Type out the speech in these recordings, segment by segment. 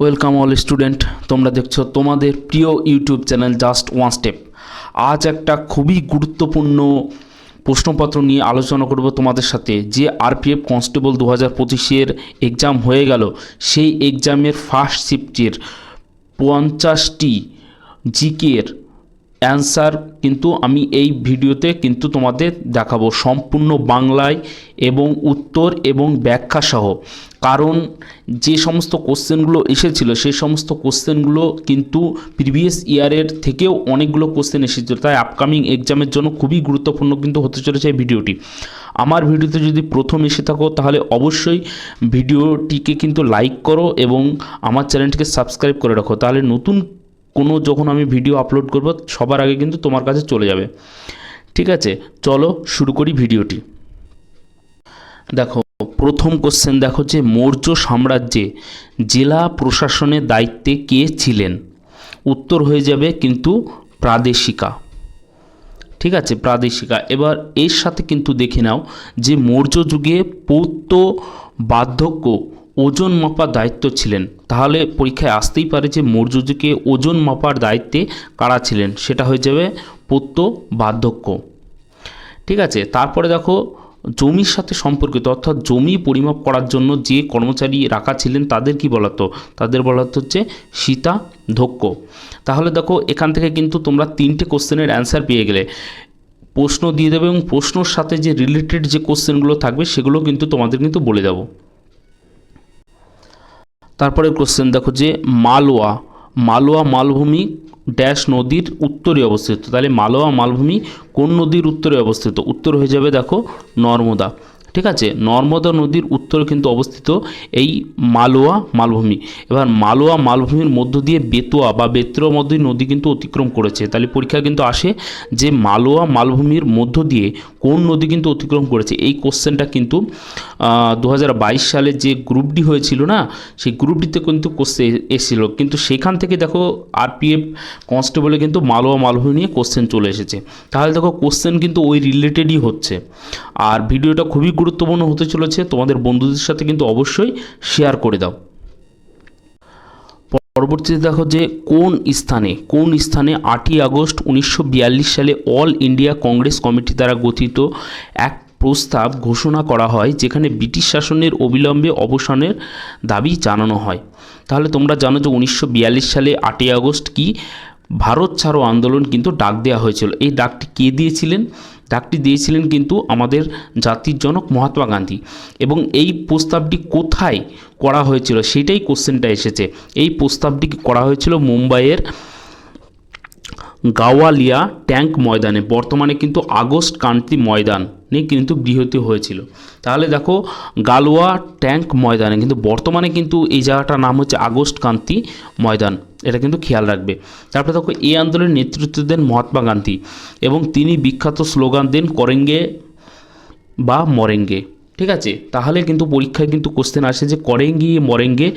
Welcome all student তোমরা দেখছ তোমাদের প্রিয় YouTube channel just one step আজ একটা খুবই গুরুত্বপূর্ণ প্রশ্নপত্র নিয়ে আলোচনা করব তোমাদের সাথে। যে আরপিএফ কনস্টেবল দু হাজার পঁচিশের এক্সাম হয়ে গেল, সেই এক্সামের ফার্স্ট শিফটের পঞ্চাশটি জিকের অ্যান্সার কিন্তু আমি এই ভিডিওতে কিন্তু তোমাদের দেখাবো সম্পূর্ণ বাংলায় এবং উত্তর এবং ব্যাখ্যা সহ। কারণ যে সমস্ত কোশ্চেনগুলো এসেছিল, সেই সমস্ত কোশ্চেনগুলো কিন্তু প্রিভিয়াস ইয়ারের থেকেও অনেকগুলো কোশ্চেন এসেছিল। তাই আপকামিং এক্সামের জন্য খুবই গুরুত্বপূর্ণ কিন্তু হতে চলেছে এই ভিডিওটি। আমার ভিডিওতে যদি প্রথম এসে থাকো, তাহলে অবশ্যই ভিডিওটিকে কিন্তু লাইক করো এবং আমার চ্যানেলটিকে সাবস্ক্রাইব করে রাখো। তাহলে নতুন কোনো যখন আমি ভিডিও আপলোড করব, সবার আগে কিন্তু তোমার কাছে চলে যাবে। ঠিক আছে? চলো শুরু করি ভিডিওটি দেখো, প্রথম কোশ্চেন দেখো যে, মৌর্য সাম্রাজ্যে জেলা প্রশাসনের দায়িত্বে কে ছিলেন? উত্তর হয়ে যাবে কিন্তু প্রাদেশিকা। ঠিক আছে, প্রাদেশিকা। এবার এর সাথে কিন্তু দেখে নাও যে, মৌর্য যুগে পৌত্য বার্ধক্য ওজন মাপার দায়িত্ব ছিলেন। তাহলে পরীক্ষায় আসতেই পারে যে মৌর্য যুগে ওজন মাপার দায়িত্বে কারা ছিলেন, সেটা হয়ে যাবে পৌত্য বার্ধক্য। ঠিক আছে, তারপরে দেখো, জমির সাথে সম্পর্কিত, অর্থাৎ জমি পরিমাপ করার জন্য যে কর্মচারী রাখা ছিলেন, তাদের কি বলা হতো? তাদের বলা হতো হচ্ছে সীতা ধক্য তাহলে দেখো, এখান থেকে কিন্তু তোমরা তিনটে কোশ্চেনের অ্যান্সার পেয়ে গেলে। প্রশ্ন দিয়ে দেবে এবং প্রশ্নর সাথে যে রিলেটেড যে কোশ্চেনগুলো থাকবে, সেগুলো কিন্তু তোমাদের কিন্তু বলে দেবো। তারপরে কোশ্চেন দেখো যে মালওয়া মালওয়া মালভূমি ড্যাশ নদীর উত্তরে অবস্থিত। তাহলে মালওয়া মালভূমি কোন নদীর উত্তরে অবস্থিত? উত্তর হয়ে যাবে দেখো নর্মদা। ঠিক আছে? নর্মদা নদীর উত্তরে কিন্তু অবস্থিত এই মালওয়া মালভূমি। এবার মালওয়া মালভূমির মধ্য দিয়ে বেতোয়া বা বেত্রমদী মধ্যে নদী কিন্তু অতিক্রম করেছে। তাহলে পরীক্ষা কিন্তু আসে যে মালওয়া মালভূমির মধ্য দিয়ে কোন নদী কিন্তু অতিক্রম করেছে। এই কোশ্চেনটা কিন্তু দু হাজার বাইশ সালে যে গ্রুপ ডি হয়েছিল না, সেই গ্রুপ ডিতে কিন্তু কোশ্চেন এসেছিল। কিন্তু সেখান থেকে দেখো আরপিএফ কনস্টেবলে কিন্তু মালওয়া মালভূমি নিয়ে কোশ্চেন চলে এসেছে। তাহলে দেখো কোশ্চেন কিন্তু ওই রিলেটেডই হচ্ছে। আর ভিডিওটা খুবই গুরুত্বপূর্ণ হতে চলেছে। তোমাদের বন্ধুদের সাথে কিন্তু অবশ্যই শেয়ার করে দাও। পরবর্তীতে দেখো যে কোন স্থানে কোন স্থানে আটই আগস্ট উনিশশো বিয়াল্লিশ সালে অল ইন্ডিয়া কংগ্রেস কমিটি দ্বারা গঠিত এক প্রস্তাব ঘোষণা করা হয়, যেখানে ব্রিটিশ শাসনের অবিলম্বে অবসানের দাবি জানানো হয়। তাহলে তোমরা জানো যে উনিশশো বিয়াল্লিশ সালে আটই আগস্ট কি? ভারত ছাড়ো আন্দোলন কিন্তু ডাক দেওয়া হয়েছিল। এই ডাকটি কে দিয়েছিলেন? ডাকটি দিয়েছিলেন কিন্তু আমাদের জাতির জনক মহাত্মা গান্ধী। এবং এই প্রস্তাবটি কোথায় করা হয়েছিল সেটাই কোশ্চেনটা এসেছে। এই প্রস্তাবটি করা হয়েছিল মুম্বাইয়ের গাওয়ালিয়া ট্যাঙ্ক ময়দানে। বর্তমানে কিন্তু আগস্ট কান্তি ময়দান। নিয়ে কিন্তু গৃহীত হয়েছিল। তাহলে দেখো গালওয়া ট্যাঙ্ক ময়দানে, কিন্তু বর্তমানে কিন্তু এই জায়গাটার নাম হচ্ছে আগস্ট কান্তি ময়দান, এটা কিন্তু খেয়াল রাখবে। তারপরে দেখো এই আন্দোলনের নেতৃত্ব দেন মহাত্মা গান্ধী এবং তিনি বিখ্যাত স্লোগান দেন করেঙ্গে বা মরেঙ্গে, ঠিক আছে? তাহলে কিন্তু পরীক্ষায় কিন্তু কোশ্চেন আসে যে করেঙ্গি, মরেঙ্গে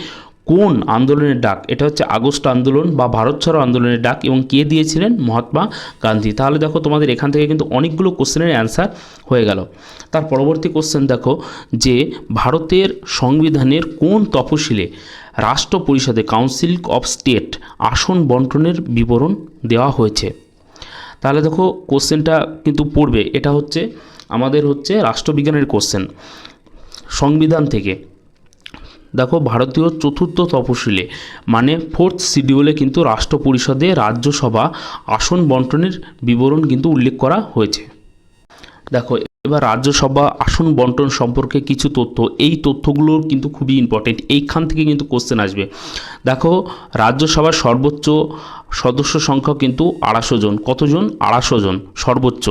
কোন আন্দোলনের ডাক? এটা হচ্ছে আগস্ট আন্দোলন বা ভারত ছাড়ো আন্দোলনের ডাক এবং কে দিয়েছিলেন? মহাত্মা গান্ধী। তাহলে দেখো তোমাদের এখান থেকে কিন্তু অনেকগুলো কোশ্চেনের অ্যান্সার হয়ে গেল। তার পরবর্তী কোশ্চেন দেখো যে ভারতের সংবিধানের কোন তফসিলে রাষ্ট্র পরিষদে কাউন্সিল অফ স্টেট আসন বন্টনের বিবরণ দেওয়া হয়েছে? তাহলে দেখো কোশ্চেনটা কিন্তু পড়বে। এটা হচ্ছে আমাদের হচ্ছে রাষ্ট্রবিজ্ঞানের কোশ্চেন। সংবিধান থেকে দেখো ভারতীয় চতুর্থ তপশিলে মানে ফোর্থ শিডিউলে কিন্তু রাষ্ট্র পরিষদে রাজ্যসভা আসন বন্টনের বিবরণ কিন্তু উল্লেখ করা হয়েছে। দেখো, এবার রাজ্যসভা আসন বন্টন সম্পর্কে কিছু তথ্য। এই তথ্যগুলোর কিন্তু খুবই ইম্পর্টেন্ট এইখান থেকে কিন্তু কোশ্চেন আসবে। দেখো, রাজ্যসভার সর্বোচ্চ সদস্য সংখ্যা কিন্তু আড়াইশো জন। কতজন? আড়াইশো জন, সর্বোচ্চ।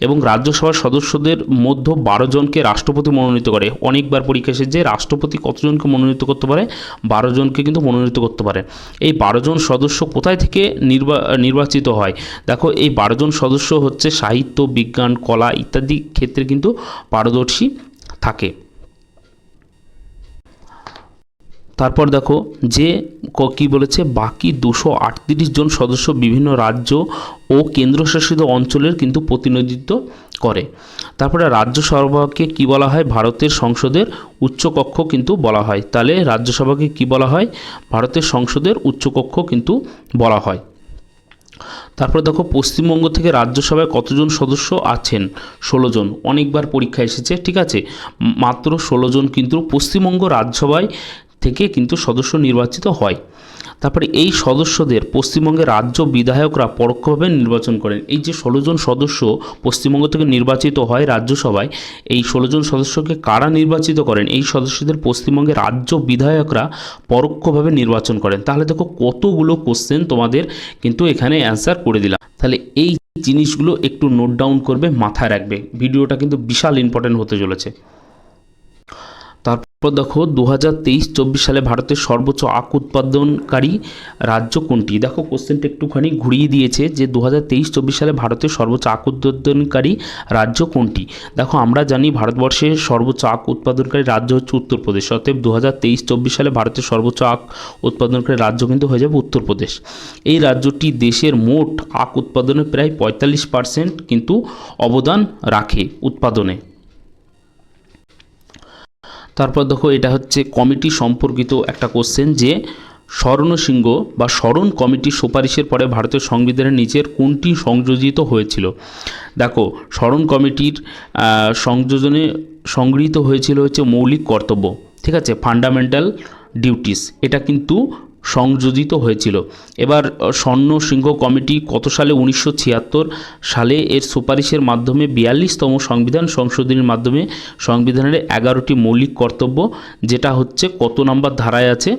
এবং রাজ্যসভার সদস্যদের মধ্যে বারো জনকে রাষ্ট্রপতি মনোনীত করে। অনেকবার পরীক্ষা এসেছে যে রাষ্ট্রপতি কতজনকে মনোনীত করতে পারে? বারো জনকে কিন্তু মনোনীত করতে পারে। এই বারো জন সদস্য কোথায় থেকে নির্বা, নির্বাচিত হয়? দেখো, এই বারো জন সদস্য হচ্ছে সাহিত্য, বিজ্ঞান, কলা ইত্যাদি ক্ষেত্রে কিন্তু পারদর্শী থাকে। তারপর দেখো, যে ক- বলেছে? বাকি দুশো জন সদস্য বিভিন্ন রাজ্য ও কেন্দ্রশাসিত অঞ্চলের কিন্তু প্রতিনিধিত্ব করে। তারপরে রাজ্যসভাকে কি বলা হয়? ভারতের সংসদের উচ্চকক্ষ কিন্তু বলা হয়। তাহলে রাজ্যসভাকে কি বলা হয়? ভারতের সংসদের উচ্চকক্ষ কিন্তু বলা হয়। তারপরে দেখো, পশ্চিমবঙ্গ থেকে রাজ্যসভায় কতজন সদস্য আছেন? ষোলো জন। অনেকবার পরীক্ষা এসেছে, ঠিক আছে? মাত্র ষোলো জন কিন্তু পশ্চিমবঙ্গ রাজ্যসভায় থেকে কিন্তু সদস্য নির্বাচিত হয়। তারপরে এই সদস্যদের পশ্চিমবঙ্গের রাজ্য বিধায়করা পরোক্ষভাবে নির্বাচন করেন। এই যে ষোলো জন সদস্য পশ্চিমবঙ্গ থেকে নির্বাচিত হয় রাজ্যসভায়, এই ষোলো জন সদস্যকে কারা নির্বাচিত করেন? এই সদস্যদের পশ্চিমবঙ্গের রাজ্য বিধায়করা পরোক্ষভাবে নির্বাচন করেন। তাহলে দেখো কতগুলো কোশ্চেন তোমাদের কিন্তু এখানে অ্যান্সার করে দিলাম। তাহলে এই জিনিসগুলো একটু নোট ডাউন করবে, মাথায় রাখবে। ভিডিওটা কিন্তু বিশাল ইম্পর্টেন্ট হতে চলেছে। তারপর দেখো দু হাজার তেইশ, চব্বিশ সালে ভারতের সর্বোচ্চ আখ উৎপাদনকারী রাজ্য কোনটি? দেখো কোশ্চেনটা একটুখানি ঘুরিয়ে দিয়েছে যে দু হাজার তেইশ, চব্বিশ সালে ভারতের সর্বোচ্চ আখ উৎপাদনকারী রাজ্য কোনটি? দেখো, আমরা জানি ভারতবর্ষের সর্বোচ্চ আখ উৎপাদনকারী রাজ্য হচ্ছে উত্তরপ্রদেশ। অতএব দু হাজার তেইশ, চব্বিশ সালে ভারতের সর্বোচ্চ আখ উৎপাদনকারী রাজ্য কিন্তু হয়ে যাবে উত্তরপ্রদেশ। এই রাজ্যটি দেশের মোট আখ উৎপাদনের প্রায় পঁয়তাল্লিশ পার্সেন্ট কিন্তু অবদান রাখে উৎপাদনে। তারপর দেখো এটা হচ্ছে কমিটি সম্পর্কিত একটা কোশ্চেন যে স্মরণ সিংহ বা স্মরণ কমিটির সুপারিশের পরে ভারতের সংবিধানের নিচের কোনটি সংযোজিত হয়েছিল? দেখো স্মরণ কমিটির সংযোজনে সংগৃহীত হয়েছিল হচ্ছে মৌলিক কর্তব্য, ঠিক আছে? ফান্ডামেন্টাল ডিউটিস এটা কিন্তু সংযোজিত হয়েছিল। এবার স্বর্ণ সিংহ কমিটি কত সালে উনিশশো ছিয়াত্তর সালে এর সুপারিশের মাধ্যমে বিয়াল্লিশতম সংবিধান সংশোধনীর মাধ্যমে সংবিধানের এগারোটি মৌলিক কর্তব্য, যেটা হচ্ছে কত নম্বর ধারায় আছে?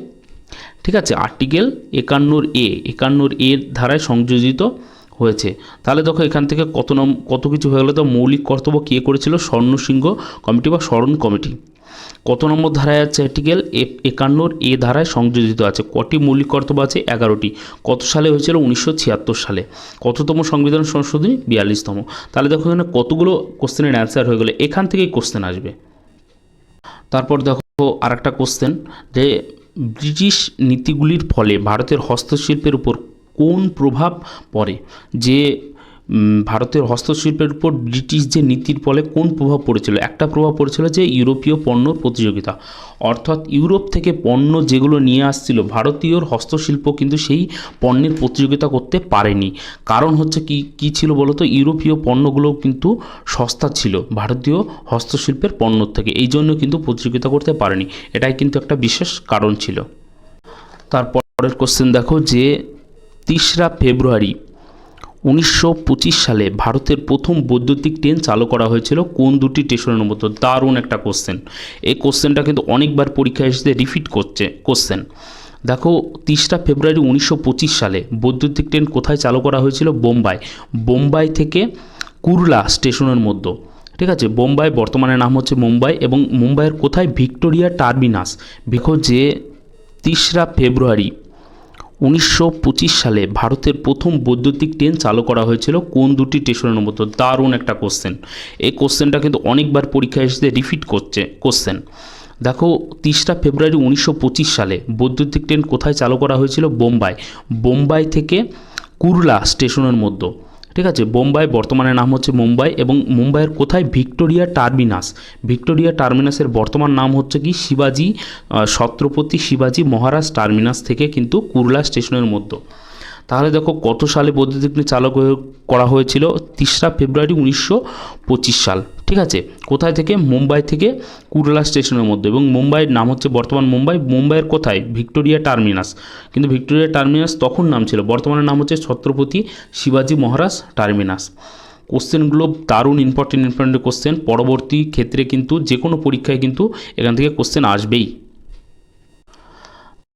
ঠিক আছে, আর্টিকেল একান্নর এ, একান্নর এর ধারায় সংযোজিত হয়েছে। তাহলে দেখো এখান থেকে কত নম, কত কিছু হয়ে গেলো। তো মৌলিক কর্তব্য কে করেছিল? স্বর্ণ সিংহ কমিটি বা স্মরণ কমিটি। কত নম্বর ধারায় আছে আর্টিকেল একান্নর এ ধারায় সংযোজিত আছে। কটি মৌলিক কর্তব্য আছে? এগারোটি। কত সালে হয়েছিল? উনিশশো ছিয়াত্তর সালে। কততম সংবিধান সংশোধনী? বিয়াল্লিশতম। তাহলে দেখো এখানে কতগুলো কোশ্চেনের অ্যান্সার হয়ে গেলে। এখান থেকেই কোশ্চেন আসবে। তারপর দেখো আর একটা কোশ্চেন যে, ব্রিটিশ নীতিগুলির ফলে ভারতের হস্তশিল্পের উপর কোন প্রভাব পড়ে? যে ভারতের হস্তশিল্পের উপর ব্রিটিশ যে নীতির ফলে কোন প্রভাব পড়েছিল? একটা প্রভাব পড়েছিল যে ইউরোপীয় পণ্যর প্রতিযোগিতা। অর্থাৎ ইউরোপ থেকে পণ্য যেগুলো নিয়ে আসছিল ভারতীয় হস্তশিল্প কিন্তু সেই পণ্যের প্রতিযোগিতা করতে পারেনি। কারণ হচ্ছে কি কি ছিল বলতো? ইউরোপীয় পণ্যগুলো কিন্তু সস্তা ছিল, ভারতীয় হস্তশিল্পের পণ্যর থেকে। এই জন্য কিন্তু প্রতিযোগিতা করতে পারেনি। এটাই কিন্তু একটা বিশেষ কারণ ছিল। তারপরের কোশ্চেন দেখো যে, তেসরা ফেব্রুয়ারি উনিশশো পঁচিশ সালে ভারতের প্রথম বৈদ্যুতিক ট্রেন চালু করা হয়েছিল কোন দুটি স্টেশনের মতো দারুণ একটা কোশ্চেন এই কোশ্চেনটা কিন্তু অনেকবার পরীক্ষায় এসে রিপিট করছে কোশ্চেন দেখো তেসরা ফেব্রুয়ারি উনিশশো পঁচিশ সালে বৈদ্যুতিক ট্রেন কোথায় চালু করা হয়েছিল? বোম্বাই। বোম্বাই থেকে কুরলা স্টেশনের মধ্যে। ঠিক আছে? বোম্বাই বর্তমানে নাম হচ্ছে মুম্বাই এবং মুম্বাইয়ের কোথায়? Victoria Terminus. দেখো যে তিসরা ফেব্রুয়ারি উনিশশো পঁচিশ সালে ভারতের প্রথম বৈদ্যুতিক ট্রেন চালু করা হয়েছিল কোন দুটি স্টেশনের মতো দারুণ একটা কোশ্চেন এই কোশ্চেনটা কিন্তু অনেকবার পরীক্ষায় এসে রিপিট করছে কোশ্চেন দেখো, তিরিশটা ফেব্রুয়ারি উনিশশো পঁচিশ সালে বৈদ্যুতিক ট্রেন কোথায় চালু করা হয়েছিল? বোম্বাই। বোম্বাই থেকে কুরলা স্টেশনের মধ্যে। ঠিক আছে? বোম্বাই বর্তমানে নাম হচ্ছে মুম্বাই এবং মুম্বাইয়ের কোথায়? Victoria terminus. ভিক্টোরিয়া টার্মিনাসের বর্তমান নাম হচ্ছে কি? শিবাজি ছত্রপতি শিবাজি মহারাজ টার্মিনাস থেকে কিন্তু কুরলা স্টেশনের মধ্যে। তাহলে দেখো কত সালে বৈদ্যুতিক চালক চালু করা হয়েছিল? তিসরা ফেব্রুয়ারি উনিশশো পঁচিশ সাল। ঠিক আছে? কোথায় থেকে? মুম্বাই থেকে কুরলা স্টেশনের মধ্যে। এবং মুম্বাইয়ের নাম হচ্ছে বর্তমান মুম্বাই। মুম্বাইয়ের কোথায়? Victoria Terminus. কিন্তু ভিক্টোরিয়া টার্মিনাস তখন নাম ছিল। বর্তমানে নাম হচ্ছে ছত্রপতি শিবাজি মহারাজ টার্মিনাস। কোশ্চেনগুলো দারুণ ইম্পর্টেন্ট ইম্পর্টেন্ট কোশ্চেন পরবর্তী ক্ষেত্রে কিন্তু যে কোনো পরীক্ষায় কিন্তু এখান থেকে কোশ্চেন আসবেই।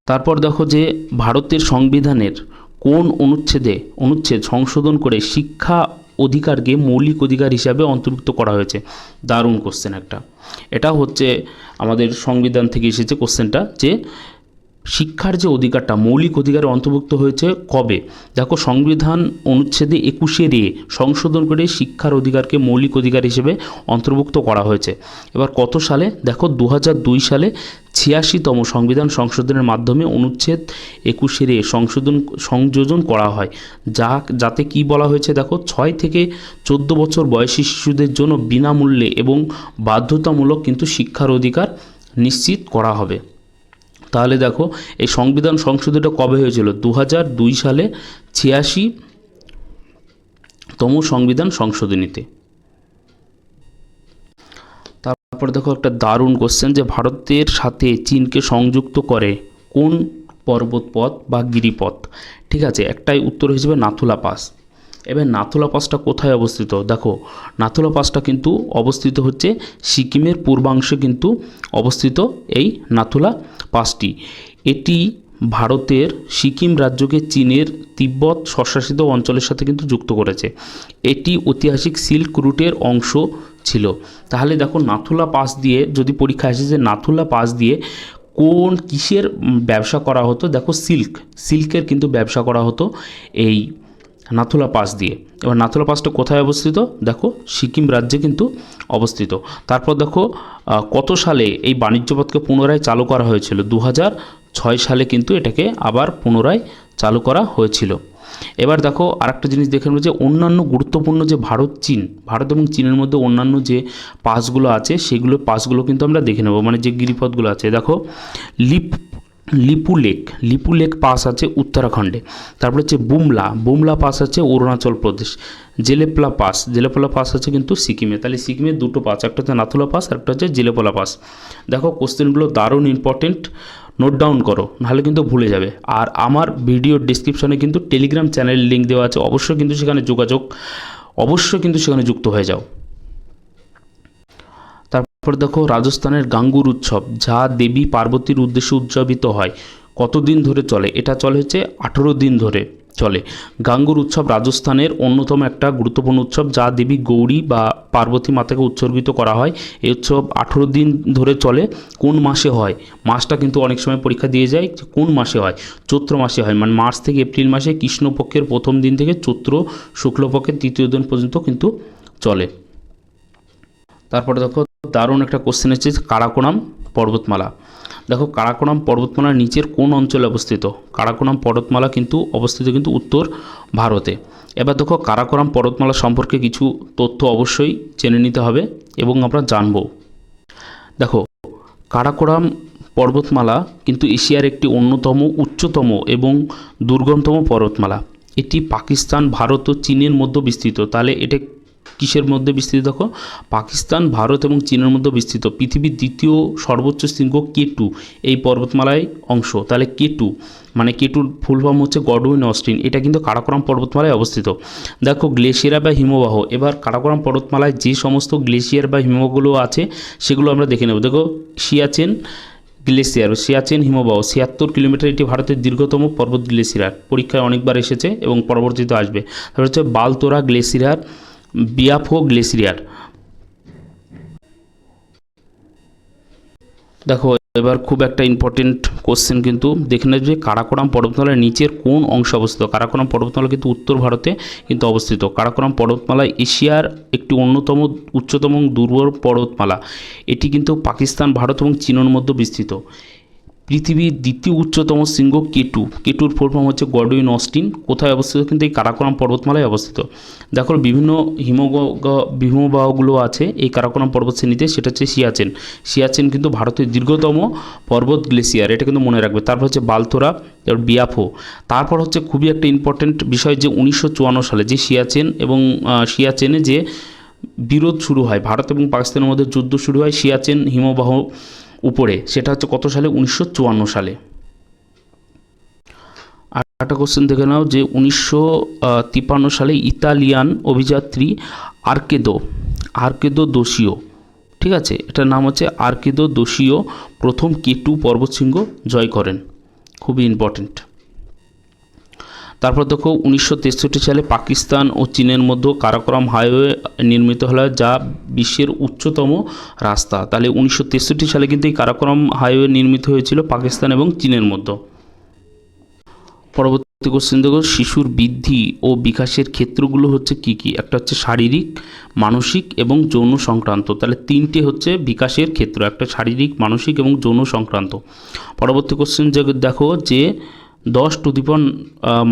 তারপর দেখো যে ভারতের সংবিধানের কোন অনুচ্ছেদে, অনুচ্ছেদ সংশোধন করে শিক্ষা অধিকারকে মৌলিক অধিকার হিসাবে অন্তর্ভুক্ত করা হয়েছে। দারুণ কোশ্চেন একটা। এটা হচ্ছে আমাদের সংবিধান থেকে এসেছে কোশ্চেনটা যে, শিক্ষার যে অধিকারটা, মৌলিক অধিকারে অন্তর্ভুক্ত হয়েছে কবে? দেখো, সংবিধান অনুচ্ছেদে একুশে রে সংশোধন করে শিক্ষার অধিকারকে মৌলিক অধিকার হিসেবে অন্তর্ভুক্ত করা হয়েছে। এবার কত সালে? দেখো দু হাজার দুই সালে ছিয়াশিতম সংবিধান সংশোধনের মাধ্যমে অনুচ্ছেদ একুশের এ সংশোধন, সংযোজন করা হয়। যা, যাতে কি বলা হয়েছে দেখো, ছয় থেকে চোদ্দ বছর বয়সী শিশুদের জন্য বিনামূল্যে এবং বাধ্যতামূলক কিন্তু শিক্ষার অধিকার নিশ্চিত করা হবে। তাহলে দেখো, এই সংবিধান সংশোধনটা কবে হয়েছিল? দু সালে ছিয়াশি তম সংবিধান সংশোধনীতে। তারপর দেখো একটা দারুণ কোশ্চেন যে ভারতের সাথে চীনকে সংযুক্ত করে কোন পর্বতপথ বা গিরিপথ? ঠিক আছে, একটাই উত্তর হিসেবে নাথুলা পাস। এবার নাথুলা পাসটা কোথায় অবস্থিত? দেখো, নাথুলা পাসটা কিন্তু অবস্থিত হচ্ছে সিকিমের পূর্বাংশে কিন্তু অবস্থিত এই নাথুলা পাসটি। এটি ভারতের সিকিম রাজ্যকে চীনের তিব্বত স্বশাসিত অঞ্চলের সাথে কিন্তু যুক্ত করেছে। এটি ঐতিহাসিক সিল্ক রুটের অংশ ছিল। তাহলে দেখো নাথুলা পাস দিয়ে যদি পরীক্ষা আসে যে নাথুলা পাস দিয়ে কোন কিসের ব্যবসা করা হতো? দেখো সিল্ক, সিল্কের কিন্তু ব্যবসা করা হতো এই নাথুলা পাস দিয়ে। এবার নাথুলা পাসটা কোথায় অবস্থিত? দেখো সিকিম রাজ্যে কিন্তু অবস্থিত। তারপর দেখো কত সালে এই বাণিজ্য পথকে পুনরায় চালু করা হয়েছিল? দু ছয় সালে কিন্তু এটাকে আবার পুনরায় চালু করা হয়েছিল। এবার দেখো আরেকটা জিনিস দেখে নেব যে অন্যান্য গুরুত্বপূর্ণ যে ভারত, চীন, ভারত এবং চীনের মধ্যে অন্যান্য যে পাসগুলো আছে, সেগুলো পাসগুলো কিন্তু আমরা দেখে নেব মানে যে গিরিপথগুলো আছে। দেখো, লিপ, Lipulekh Lipulekh pass আছে উত্তরাখণ্ডে। তারপরে হচ্ছে বুমলা বুমলা পাস আছে অরুণাচল প্রদেশ। জেলেপলা পাস জেলেপলা পাস আছে কিন্তু সিকিমে। তাহলে সিকিমে দুটো পাস, একটা হচ্ছে নাথুলা পাস আর একটা হচ্ছে জেলেপলা পাস। দেখো কোশ্চেনগুলো দারুণ ইম্পর্টেন্ট নোট ডাউন করো, নাহলে কিন্তু ভুলে যাবে। আর আমার ভিডিও ডিসক্রিপশনে কিন্তু টেলিগ্রাম চ্যানেল লিঙ্ক দেওয়া আছে, অবশ্যই কিন্তু সেখানে যোগাযোগ, অবশ্যই কিন্তু সেখানে যুক্ত হয়ে যাও। তারপর দেখো, রাজস্থানের গাঙ্গুর উৎসব, যা দেবী পার্বতীর উদ্দেশ্যে উদযাপিত হয়, কতদিন ধরে চলে? এটা চলে হচ্ছে আঠেরো দিন ধরে। চলে। গাঙ্গুর উৎসব রাজস্থানের অন্যতম একটা গুরুত্বপূর্ণ উৎসব যা দেবী গৌরী বা পার্বতী মাতাকে উৎসর্গিত করা হয়। এই উৎসব আঠেরো দিন ধরে চলে। কোন মাসে হয়? মাসটা কিন্তু অনেক সময় পরীক্ষা দিয়ে যায় কোন মাসে হয়। চৈত্র মাসে হয়। মানে মার্চ থেকে এপ্রিল মাসে কৃষ্ণপক্ষের প্রথম দিন থেকে চৈত্র শুক্লপক্ষের তৃতীয় দিন পর্যন্ত কিন্তু চলে। তারপরে দেখো দারুণ একটা কোশ্চেন হচ্ছে কারাকোনাম পর্বতমালা। দেখো কারাকোনাম পর্বতমালার নিচের কোন অঞ্চলে অবস্থিত? কারাকোনাম পর্বতমালা কিন্তু অবস্থিত কিন্তু উত্তর ভারতে। এবার দেখো, কারাকোরাম পর্বতমালা সম্পর্কে কিছু তথ্য অবশ্যই জেনে নিতে হবে এবং আমরা জানব। দেখো, কারাকোরাম পর্বতমালা কিন্তু এশিয়ার একটি অন্যতম উচ্চতম এবং দুর্গমতম পর্বতমালা। এটি পাকিস্তান, ভারত ও চীনের মধ্যে বিস্তৃত। তাহলে এটা কিসের মধ্যে বিস্তৃত? দেখো, পাকিস্তান, ভারত এবং চীনের মধ্যে বিস্তৃত। পৃথিবীর দ্বিতীয় সর্বোচ্চ শৃঙ্গ কে টু এই পর্বতমালায় অংশ। তাহলে কে টু মানে কে টুর ফুল ফর্ম হচ্ছে গডউইন অস্টিন। এটা কিন্তু কারাকোরাম পর্বতমালায় অবস্থিত। দেখো, গ্লেশিয়ার বা হিমবাহ। এবার কারাকোরাম পর্বতমালায় যে সমস্ত গ্লেশিয়ার বা হিমবাহগুলো আছে, সেগুলো আমরা দেখে নেব। দেখো, সিয়াচেন গ্লেসিয়ার সিয়াচেন হিমবাহ। ছিয়াত্তর কিলোমিটার এটি ভারতের দীর্ঘতম পর্বত গ্লেসিয়ার পরীক্ষায় অনেকবার এসেছে এবং পরবর্তীতে আসবে। তারপর হচ্ছে বালতোরা গ্লেসিয়ার বিয়াফো গ্লেসিয়ার। দেখো, এবার খুব একটা ইম্পর্টেন্ট কোশ্চেন কিন্তু দেখে নেবে যে কারাকোরাম পর্বতমালার নিচের কোন অংশে অবস্থিত? কারাকোরাম পর্বতমালা কিন্তু উত্তর ভারতে কিন্তু অবস্থিত। কারাকোরাম পর্বতমালা এশিয়ার একটি অন্যতম উচ্চতম দুর্বল পর্বতমালা। এটি কিন্তু পাকিস্তান, ভারত এবং চীনের মধ্যে বিস্তৃত। পৃথিবীর দ্বিতীয় উচ্চতম শৃঙ্গ কেটু কেটুর ফুল ফর্ম হচ্ছে গডউইন অস্টিন। কোথায় অবস্থিত? কিন্তু এই কারাকোরাম পর্বতমালায় অবস্থিত। দেখো, বিভিন্ন হিমগ হিমবাহগুলো আছে এই কারাকোরাম পর্বত শ্রেণীতে সেটা হচ্ছে সিয়াচেন। সিয়াচেন কিন্তু ভারতের দীর্ঘতম পর্বত গ্লেসিয়ার এটা কিন্তু মনে রাখবে। তারপর হচ্ছে বালতোরা তারপর বিয়াফো। তারপর হচ্ছে খুবই একটা ইম্পর্টেন্ট বিষয় যে, উনিশশো চুয়ান্ন সালে যে সিয়াচেন এবং সিয়াচেনে যে বিরোধ শুরু হয়, ভারত এবং পাকিস্তানের মধ্যে যুদ্ধ শুরু হয়, সিয়াচেন হিমবাহ উপরে, সেটা হচ্ছে কত সালে? উনিশশো চুয়ান্ন সালে। আর একটা কোশ্চেন দেখে নাও যে উনিশশো তিপ্পান্ন সালে ইতালিয়ান অভিযাত্রী আর্কেদো আর্কেদো দোষীয় ঠিক আছে? এটার নাম হচ্ছে আর্কেদো দোষীয় প্রথম কেটু পর্বতশৃঙ্গ জয় করেন। খুবই ইম্পর্টেন্ট তারপর দেখো উনিশশো তেষট্টি সালে পাকিস্তান ও চীনের মধ্যে কারাকোরাম হাইওয়ে নির্মিত হলো, যা বিশ্বের উচ্চতম রাস্তা। তাহলে উনিশশো তেষট্টি সালে কিন্তু এই কারাকোরাম হাইওয়ে নির্মিত হয়েছিল পাকিস্তান এবং চীনের মধ্যে। পরবর্তী পরবর্তী কোশ্চেন দেখো, শিশুর বৃদ্ধি ও বিকাশের ক্ষেত্রগুলো হচ্ছে কি কি? একটা হচ্ছে শারীরিক, মানসিক এবং যৌন সংক্রান্ত। তাহলে তিনটে হচ্ছে বিকাশের ক্ষেত্র, একটা শারীরিক, মানসিক এবং যৌন সংক্রান্ত। পরবর্তী কোশ্চেন দেখো যে দশ টু দি পন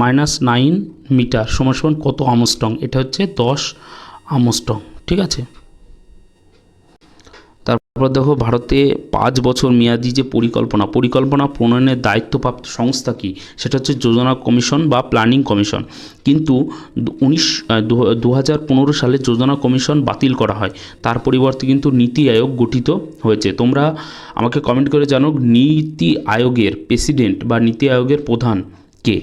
মাইনাস নাইন মিটার সমান সমান কত আমস্টং এটা হচ্ছে দশ আমস্টং ঠিক আছে? তারপর দেখো ভারতে পাঁচ বছর মেয়াদি যে পরিকল্পনা পরিকল্পনা প্রণয়নের দায়িত্বপ্রাপ্ত সংস্থা কি? সেটা হচ্ছে যোজনা কমিশন বা প্ল্যানিং কমিশন। কিন্তু উনিশ দু সালে যোজনা কমিশন বাতিল করা হয়। তার পরিবর্তে কিন্তু নীতি আয়োগ গঠিত হয়েছে। তোমরা আমাকে কমেন্ট করে জানো নীতি আয়োগের প্রেসিডেন্ট বা নীতি আয়োগের প্রধান কে?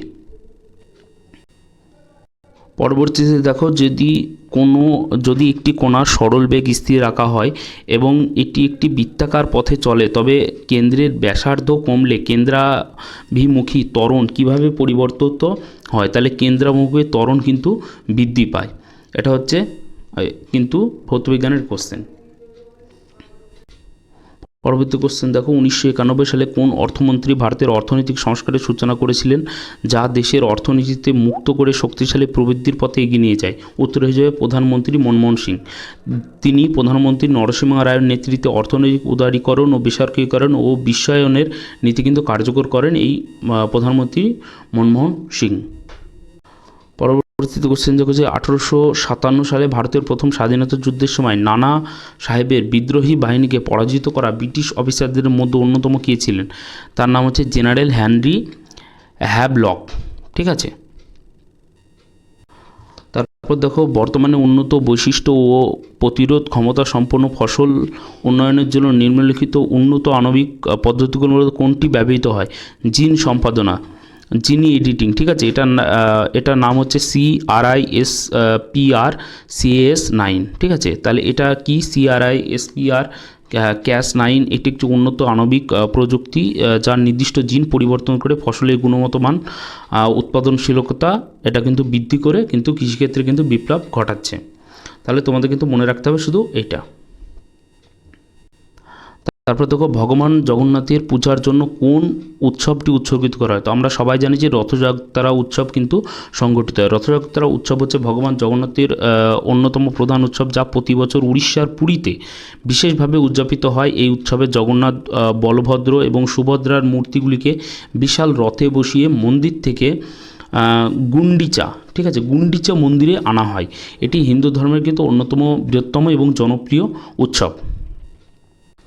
পরবর্তীতে দেখো যদি কোনো, যদি একটি কোণার সরল বেগ স্থির রাখা হয় এবং এটি একটি বৃত্তাকার পথে চলে, তবে কেন্দ্রের ব্যাসার্ধ কমলে কেন্দ্রাভিমুখী ত্বরণ কীভাবে পরিবর্তিত হয়? তাহলে কেন্দ্রাভিমুখী ত্বরণ কিন্তু বৃদ্ধি পায়। এটা হচ্ছে, কিন্তু ভৌতবিজ্ঞানের কোশ্চেন পরবর্তী কোশ্চেন দেখো, উনিশশো একানব্বই সালে কোন অর্থমন্ত্রী ভারতের অর্থনৈতিক সংস্কারের সূচনা করেছিলেন? যা দেশের অর্থনীতিতে মুক্ত করে শক্তিশালী প্রবৃদ্ধির পথে এগিয়ে নিয়ে যায়। উত্তর হয়ে যাবে প্রধানমন্ত্রী মনমোহন সিং। তিনি প্রধানমন্ত্রী নরসিংহ রায়ের নেতৃত্বে অর্থনৈতিক উদারীকরণ ও বেসরকারীকরণ ও বিশ্বায়নের নীতি কিন্তু কার্যকর করেন এই প্রধানমন্ত্রী মনমোহন সিং। পরবর্তীতে কোশ্চেন যে আঠেরোশো সাতান্ন সালে ভারতের প্রথম স্বাধীনতা যুদ্ধের সময় নানা সাহেবের বিদ্রোহী বাহিনীকে পরাজিত করা ব্রিটিশ অফিসারদের মধ্যে অন্যতম কে ছিলেন? তার নাম হচ্ছে জেনারেল হ্যানরি হ্যাবলক, ঠিক আছে? তারপর দেখো, বর্তমানে উন্নত বৈশিষ্ট্য ও প্রতিরোধ ক্ষমতা সম্পন্ন ফসল উন্নয়নের জন্য নিম্নলিখিত উন্নত আণবিক পদ্ধতিগুলোর কোনটি ব্যবহৃত হয়? জিন সম্পাদনা। জিনি এডিটিং ঠিক আছে? এটা এটার নাম হচ্ছে C R I S P R CS nine ঠিক আছে? তাহলে এটা কি? C R I S P R Cas nine এটি একটি উন্নত আণবিক প্রযুক্তি যার নির্দিষ্ট জিন পরিবর্তন করে ফসলের গুণগত মান উৎপাদনশীলতা, এটা কিন্তু বৃদ্ধি করে, কিন্তু কৃষিক্ষেত্রে কিন্তু বিপ্লব ঘটাচ্ছে। তাহলে তোমাদের কিন্তু মনে রাখতে হবে শুধু এটা তারপর দেখো ভগবান জগন্নাথের পূজার জন্য কোন উৎসবটি উৎসর্গিত করা হয়? তো আমরা সবাই জানি যে রথযাত্রা উৎসব কিন্তু সংগঠিত হয়। রথযাত্রা উৎসব হচ্ছে ভগবান জগন্নাথের অন্যতম প্রধান উৎসব যা প্রতি বছর উড়িষ্যার পুরীতে বিশেষভাবে উদযাপিত হয়। এই উৎসবে জগন্নাথ বলভদ্র এবং সুভদ্রার মূর্তিগুলিকে বিশাল রথে বসিয়ে মন্দির থেকে গুন্ডিচা, ঠিক আছে, গুন্ডিচা মন্দিরে আনা হয়। এটি হিন্দু ধর্মের কিন্তু অন্যতম বৃহত্তম এবং জনপ্রিয় উৎসব।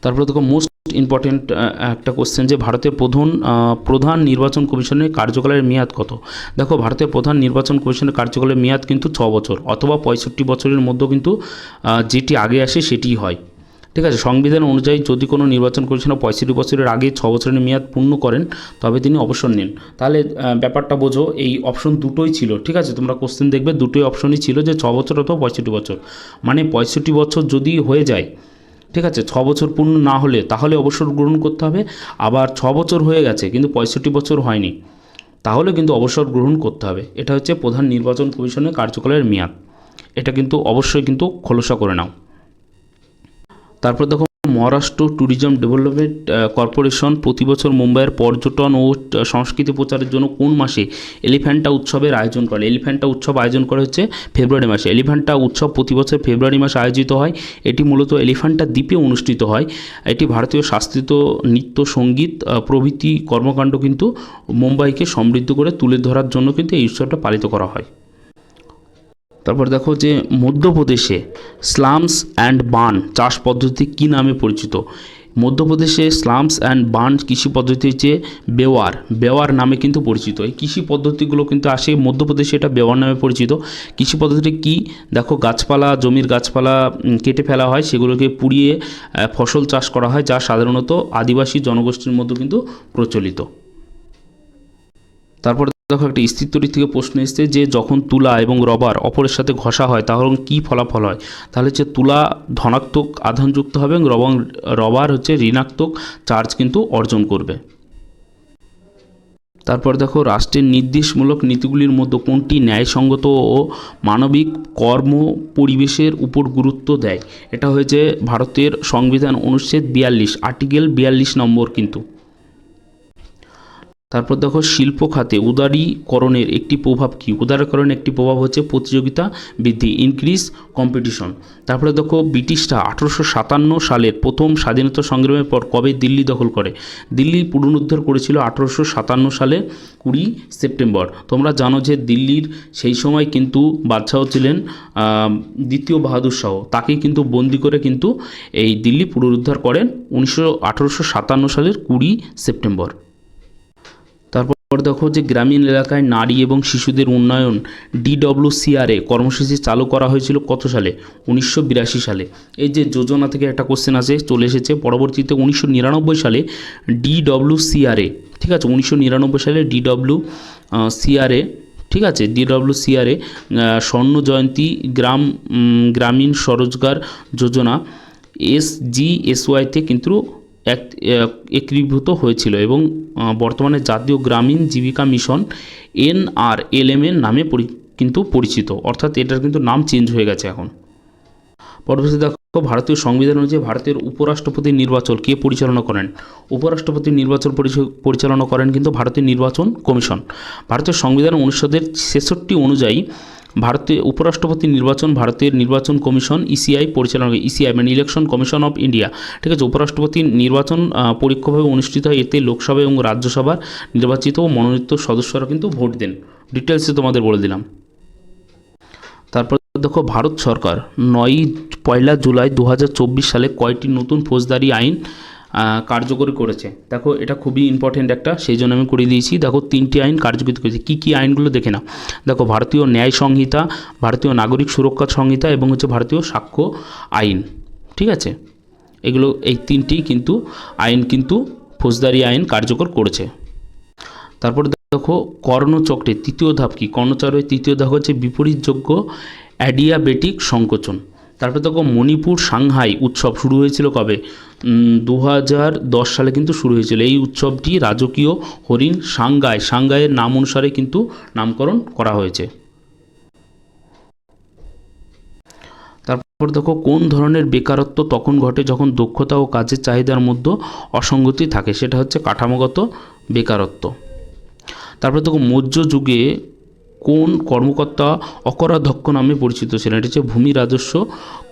তারপরে দেখো মোস্ট ইম্পর্টেন্ট একটা কোশ্চেন যে ভারতের প্রধান প্রধান নির্বাচন কমিশনের কার্যকালের মেয়াদ কত? দেখো ভারতের প্রধান নির্বাচন কমিশনের কার্যকালের মেয়াদ কিন্তু ছ বছর অথবা পঁয়ষট্টি বছরের মধ্যে কিন্তু যেটি আগে আসে সেটিই হয়। ঠিক আছে? সংবিধান অনুযায়ী যদি কোনো নির্বাচন কমিশনার পঁয়ষট্টি বছরের আগে ছ বছরের মেয়াদ পূর্ণ করেন, তবে তিনি অবসর নেন। তাহলে ব্যাপারটা বোঝো, এই অপশন দুটোই ছিল। ঠিক আছে? তোমরা কোশ্চেন দেখবে, দুটোই অপশনই ছিল যে ছ বছর অথবা পঁয়ষট্টি বছর। মানে পঁয়ষট্টি বছর যদি হয়ে যায় ঠিক আছে, ছ বছর পূর্ণ না হলে তাহলে অবসর গ্রহণ করতে হবে। আবার ছ বছর হয়ে গেছে, কিন্তু পঁয়ষট্টি বছর হয়নি। তাহলে কিন্তু অবসর গ্রহণ করতে হবে। এটা হচ্ছে প্রধান নির্বাচন কমিশনের কার্যকালের মেয়াদ। এটা কিন্তু অবশ্যই কিন্তু খোলসা করে নাও। তারপর দেখো মহারাষ্ট্র ট্যুরিজম ডেভেলপমেন্ট কর্পোরেশন প্রতি বছর মুম্বাইয়ের পর্যটন ও সংস্কৃতি প্রচারের জন্য কোন মাসে এলিফ্যান্টা উৎসবের আয়োজন করে? এলিফ্যান্টা উৎসব আয়োজন করা হচ্ছে ফেব্রুয়ারি মাসে। এলিফ্যান্টা উৎসব প্রতি বছর ফেব্রুয়ারি মাসে আয়োজিত হয়। এটি মূলত এলিফ্যান্টা দ্বীপে অনুষ্ঠিত হয়। এটি ভারতীয় শাস্ত্রীয় নৃত্য, সংগীত প্রভৃতি কর্মকাণ্ড কিন্তু মুম্বাইকে সমৃদ্ধ করে তুলে ধরার জন্য কিন্তু এই উৎসবটা পালিত করা হয়। তারপর দেখো যে মধ্যপ্রদেশে স্লামস অ্যান্ড বান চাষ পদ্ধতি কী নামে পরিচিত? মধ্যপ্রদেশে স্লামস অ্যান্ড বান কৃষি পদ্ধতি হচ্ছে বেওয়ার বেওয়ার নামে কিন্তু পরিচিত। এই কৃষি পদ্ধতিগুলো কিন্তু আসে মধ্যপ্রদেশে, এটা বেওয়ার নামে পরিচিত। কৃষি পদ্ধতিটি কী? দেখো গাছপালা, জমির গাছপালা কেটে ফেলা হয়, সেগুলোকে পুড়িয়ে ফসল চাষ করা হয়, যা সাধারণত আদিবাসী জনগোষ্ঠীর মধ্যে কিন্তু প্রচলিত। তারপরে দেখো একটা স্থিরতরি থেকে প্রশ্ন এসেছে যে যখন তুলা এবং রবার অপরের সাথে ঘষা হয়, তখন কী ফলাফল হয়? তাহলে হচ্ছে তুলা ধনাত্মক আধানযুক্ত হবে এবং রবং, রবার হচ্ছে ঋণাত্মক চার্জ কিন্তু অর্জন করবে। তারপর দেখো, রাষ্ট্রের নির্দেশমূলক নীতিগুলির মধ্যে কোনটি ন্যায়সঙ্গত ও মানবিক কর্ম পরিবেশের উপর গুরুত্ব দেয়? এটা হয়েছে ভারতের সংবিধান অনুচ্ছেদ বিয়াল্লিশ আর্টিকেল বিয়াল্লিশ নম্বর কিন্তু। তারপর দেখো শিল্প খাতে উদারীকরণের একটি প্রভাব কী? উদারীকরণের একটি প্রভাব হচ্ছে প্রতিযোগিতা বৃদ্ধি ইনক্রিজ কম্পিটিশন তারপরে দেখো ব্রিটিশরা আঠেরোশো সাতান্ন সালের প্রথম স্বাধীনতা সংগ্রামের পর কবে দিল্লি দখল করে? দিল্লি পুনরুদ্ধার করেছিল আঠেরোশো সাতান্ন সালে কুড়ি সেপ্টেম্বর। তোমরা জানো যে দিল্লির সেই সময় কিন্তু বাদশাহ ছিলেন দ্বিতীয় বাহাদুর শাহ। তাকেই কিন্তু বন্দি করে কিন্তু এই দিল্লি পুনরুদ্ধার করেন উনিশশো আঠেরোশো সাতান্ন সালের কুড়ি সেপ্টেম্বর। তারপর দেখো যে গ্রামীণ এলাকায় নারী এবং শিশুদের উন্নয়ন ডিডব্লিউসিআরএ কর্মসূচি চালু করা হয়েছিল কত সালে? উনিশশো বিরাশি সালে। এই যে যোজনা থেকে একটা কোশ্চেন আছে চলে এসেছে। পরবর্তীতে উনিশশো নিরানব্বই সালে ডিডব্লিউসিআরএ, ঠিক আছে? উনিশশো নিরানব্বই সালে ডিডব্লিউ সিআরএ ঠিক আছে? ডিডব্লিউ সিআরএ স্বর্ণ জয়ন্তী গ্রাম গ্রামীণ স্বরোজগার যোজনা এস জি এসওয়াইতে কিন্তু এক, এক- একীভূত হয়েছিল এবং বর্তমানে জাতীয় গ্রামীণ জীবিকা mission N R L M এর নামে কিন্তু পরিচিত। অর্থাৎ এটার কিন্তু নাম চেঞ্জ হয়ে গেছে এখন। পরবর্তী দেখো, ভারতীয় সংবিধান অনুযায়ী ভারতের উপরাষ্ট্রপতির নির্বাচন কে পরিচালনা করেন? উপরাষ্ট্রপতির নির্বাচন পরিচ- পরিচালনা করেন কিন্তু ভারতীয় নির্বাচন কমিশন। ভারতের সংবিধান অনুচ্ছেদের ছেষট্টি অনুযায়ী ভারতীয় উপরাষ্ট্রপতি নির্বাচন, ভারতের নির্বাচন কমিশন ইসিআই পরিচালনা করে ইসিআই মানে ইলেকশন কমিশন অফ ইন্ডিয়া ঠিক আছে, উপরাষ্ট্রপতি নির্বাচন পরোক্ষভাবে অনুষ্ঠিত হয় এতে লোকসভা এবং রাজ্যসভার নির্বাচিত ও মনোনীত সদস্যরা কিন্তু ভোট দেন। ডিটেলসে তোমাদের বলে দিলাম। তারপর দেখো, ভারত সরকার, নয়ই পয়লা জুলাই দু হাজার চব্বিশ সালে কয়টি নতুন ফৌজদারি আইন কার্যকরী করেছে। দেখো, এটা খুবই ইম্পর্টেন্ট একটা, সেই জন্য আমি করে দিয়েছি। দেখো, তিনটি আইন কার্যকরী করেছে। কী কী আইনগুলো দেখে নাও। দেখো, ভারতীয় ন্যায় সংহিতা, ভারতীয় নাগরিক সুরক্ষা সংহিতা এবং হচ্ছে ভারতীয় সাক্ষ্য আইন। ঠিক আছে? এগুলো, এই তিনটি কিন্তু আইন কিন্তু ফৌজদারি আইন কার্যকর করেছে। তারপর দেখো কর্ণচক্রের তৃতীয় ধাপ কি? কর্ণচক্রের তৃতীয় ধাপ হচ্ছে বিপরীতযোগ্য অ্যাডিয়াবেটিক সংকোচন। তারপর দেখো মণিপুর সাংহাই উৎসব শুরু হয়েছিল কবে? দু হাজার দশ সালে কিন্তু শুরু হয়েছিল। এই উৎসবটি রাজকীয় হরিণ সাংগাই, সাংগাইয়ের নাম অনুসারে কিন্তু নামকরণ করা হয়েছে। তারপর দেখো কোন ধরনের বেকারত্ব তখন ঘটে যখন দক্ষতা ও কাজের চাহিদার মধ্যে অসঙ্গতি থাকে? সেটা হচ্ছে কাঠামোগত বেকারত্ব। তারপরে দেখো মৌর্য যুগে কোন কর্মকর্তা অকরাধ্যক্ষ নামে পরিচিত ছিলেন? এটা হচ্ছে ভূমি রাজস্ব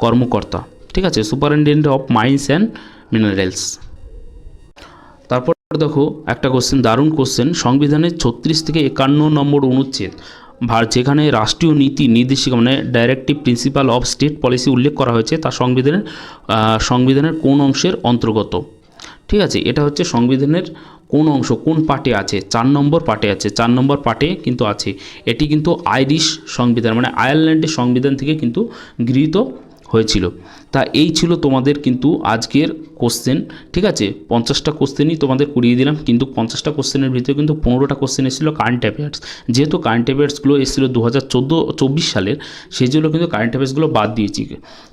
কর্মকর্তা। ঠিক আছে? Superintendent of mines and minerals. তারপর দেখো, একটা কোশ্চেন দারুণ কোশ্চেন সংবিধানের ছত্রিশ থেকে একান্ন নম্বর অনুচ্ছেদ, ভার যেখানে রাষ্ট্রীয় নীতি, নির্দেশিকা মানে directive principal of state policy উল্লেখ করা হয়েছে, তা সংবিধানের সংবিধানের কোন অংশের অন্তর্গত? ঠিক আছে? এটা হচ্ছে সংবিধানের কোন অংশ কোন পার্টে আছে? চার নম্বর পার্টে আছে। চার নম্বর পার্টে কিন্তু আছে। এটি কিন্তু আইরিশ সংবিধান মানে আয়ারল্যান্ডের সংবিধান থেকে কিন্তু গৃহীত হয়েছিল। তা এই ছিল তোমাদের কিন্তু আজকের কোশ্চেন ঠিক আছে? পঞ্চাশটা কোশ্চেনই তোমাদের করিয়ে দিলাম, কিন্তু পঞ্চাশটা কোশ্চেনের ভিতরে কিন্তু পনেরোটা কোশ্চেন এসেছিল কারেন্ট অ্যাফেয়ার্স যেহেতু কারেন্ট অ্যাফেয়ার্সগুলো এসেছিল দু হাজার চোদ্দ, চব্বিশ সালের, সেই জন্য কিন্তু কারেন্ট অ্যাফেয়ার্সগুলো বাদ দিয়েছি।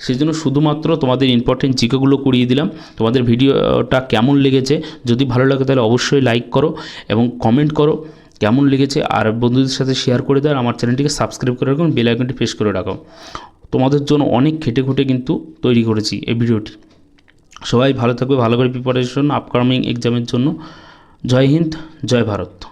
সেই জন্য শুধুমাত্র তোমাদের ইম্পর্টেন্ট জিকেগুলো করিয়ে দিলাম। তোমাদের ভিডিওটা কেমন লেগেছে? যদি ভালো লাগে তাহলে অবশ্যই লাইক করো এবং কমেন্ট করো। কেমন লেগেছে? আর বন্ধুদের সাথে শেয়ার করে দাও আমার চ্যানেলটিকে সাবস্ক্রাইব করে রাখুন বেল আইকনটি প্রেস করে রাখো। তোমাদের জন্য অনেক খেটে খুঁটে কিন্তু তৈরি করেছি এই ভিডিওটি। সবাই ভালো থাকবে, ভালো করে প্রিপারেশন আপকামিং এক্সামের জন্য। জয় হিন্দ, জয় ভারত।